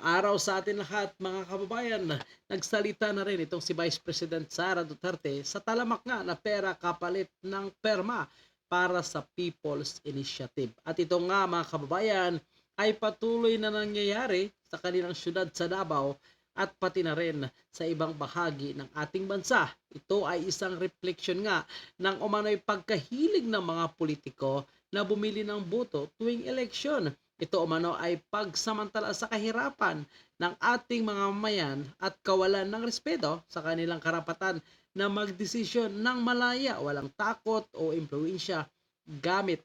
Magandang araw sa atin lahat mga kababayan. Nagsalita na rin itong si Vice President Sara Duterte sa talamak nga na pera kapalit ng perma para sa People's Initiative. At ito nga mga kababayan ay patuloy na nangyayari sa kanilang syudad sa Davao at pati na rin sa ibang bahagi ng ating bansa. Ito ay isang reflection nga ng umano'y pagkahilig ng mga politiko na bumili ng boto tuwing eleksyon. Ito umano ay pagsamantala sa kahirapan ng ating mga mamayan at kawalan ng respeto sa kanilang karapatan na magdesisyon ng malaya, walang takot o impluensya gamit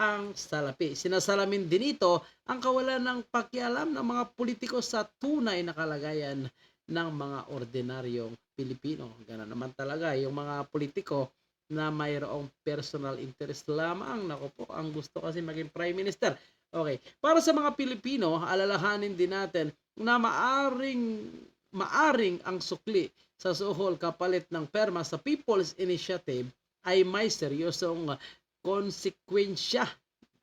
ang salapi. Sinasalamin din ito ang kawalan ng pakialam ng mga politiko sa tunay na kalagayan ng mga ordinaryong Pilipino. Ganun naman talaga yung mga politiko na mayroong personal interest lamang. Nako po, ang gusto kasi maging prime minister. Okay, para sa mga Pilipino, alalahanin din natin na maaring maaring ang sukli sa suhol kapalit ng perma sa People's Initiative ay may seryosong konsekwensya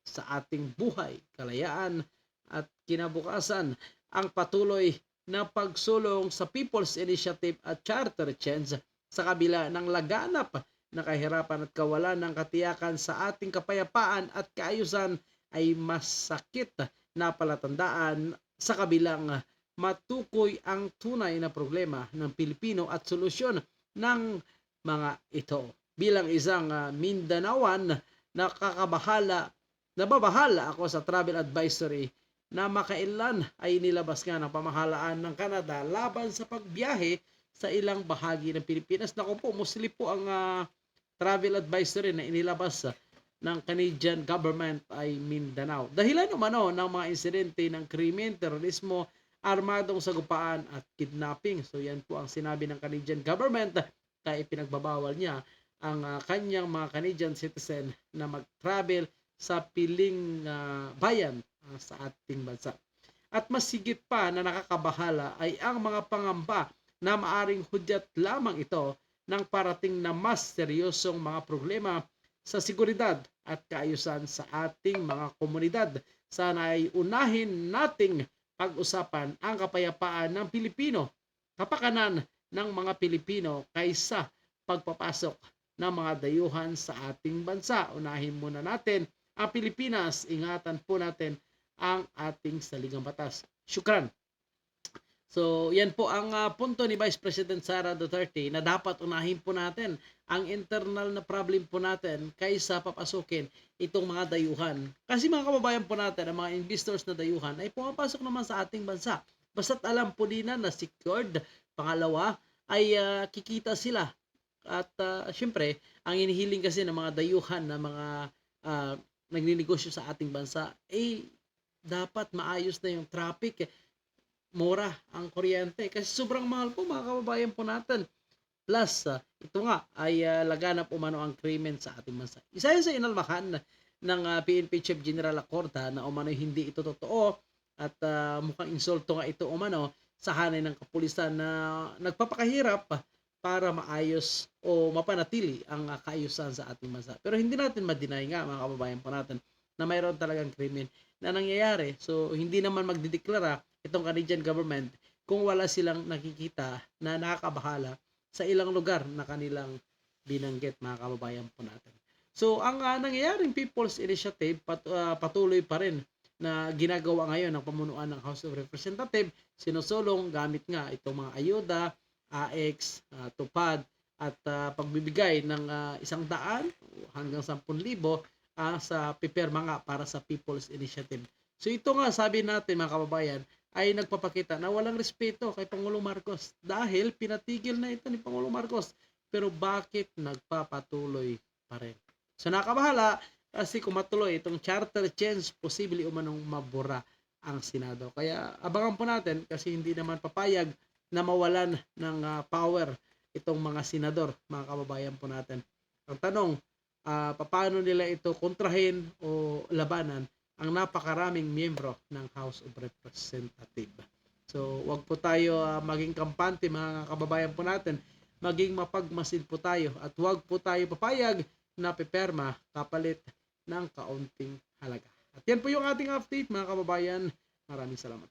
sa ating buhay, kalayaan at kinabukasan. Ang patuloy na pagsulong sa People's Initiative at Charter Change sa kabila ng laganap na kahirapan at kawalan ng katiyakan sa ating kapayapaan at kaayusan ay masakit na palatandaan sa kabilang matukoy ang tunay na problema ng Pilipino at solusyon ng mga ito. Bilang isang uh, Mindanaoan, nakakabahala, nababahala ako sa travel advisory na makailan ay nilabas nga ng pamahalaan ng Canada laban sa pagbiyahe sa ilang bahagi ng Pilipinas. Naku po, musli po ang uh, travel advisory na inilabas uh, ng Canadian government ay Mindanao. Dahilan umano ng mga insidente ng krimen, terorismo, armadong sagupaan at kidnapping. So yan po ang sinabi ng Canadian government kaya ipinagbabawal niya ang uh, kanyang mga Canadian citizen na mag-travel sa piling uh, bayan uh, sa ating bansa. At mas higit pa na nakakabahala ay ang mga pangamba na maaring hudyat lamang ito ng parating na mas seryosong mga problema sa seguridad at kaayusan sa ating mga komunidad. Sana ay unahin nating pag-usapan ang kapayapaan ng Pilipino, kapakanan ng mga Pilipino kaysa pagpapasok ng mga dayuhan sa ating bansa. Unahin muna natin ang Pilipinas, ingatan po natin ang ating saligang batas. Shukran. So, yan po ang uh, punto ni Vice President Sara Duterte na dapat unahin po natin ang internal na problem po natin kaysa papasukin itong mga dayuhan. Kasi mga kababayan po natin, ang mga investors na dayuhan ay pumapasok naman sa ating bansa. Basta't alam po din na secured. Pangalawa, ay uh, kikita sila. At uh, syempre, ang inihiling kasi ng mga dayuhan na mga uh, nagninegosyo sa ating bansa, eh dapat maayos na yung traffic mura ang kuryente kasi sobrang mahal po mga kababayan po natin. Plus, uh, ito nga ay uh, laganap umano ang krimen sa ating bansa. Isa yan sa inalmahan ng uh, PNP Chief General Acorda na umano hindi ito totoo at uh, mukhang insulto nga ito umano sa hanay ng kapulisan na nagpapakahirap para maayos o mapanatili ang uh, kaayusan sa ating bansa. Pero hindi natin ma-deny nga mga kababayan po natin na mayroon talagang krimen na nangyayari. So, hindi naman magdideklara itong Canadian government kung wala silang nakikita na nakakabahala sa ilang lugar na kanilang binanggit mga kababayan po natin. So ang uh, nangyayaring People's Initiative pat, uh, patuloy pa rin na ginagawa ngayon ng pamunuan ng House of Representatives, sinusulong gamit nga itong mga ayuda, AX, uh, tupad, at uh, pagbibigay ng uh, isang daan hanggang 10,000 uh, sa piperma nga para sa People's Initiative. So ito nga sabi natin mga kababayan, ay nagpapakita na walang respeto kay Pangulong Marcos dahil pinatigil na ito ni Pangulong Marcos. Pero bakit nagpapatuloy pa rin? So nakabahala kasi kung matuloy itong charter change, posible umanong mabura ang Senado. Kaya abangan po natin kasi hindi naman papayag na mawalan ng uh, power itong mga senador, mga kababayan po natin. Ang tanong, uh, paano nila ito kontrahin o labanan ang napakaraming miyembro ng House of Representatives. So, wag po tayo uh, maging kampante mga kababayan po natin, maging mapagmasid po tayo at wag po tayo papayag na piperma kapalit ng kaunting halaga. At yan po yung ating update mga kababayan. Maraming salamat.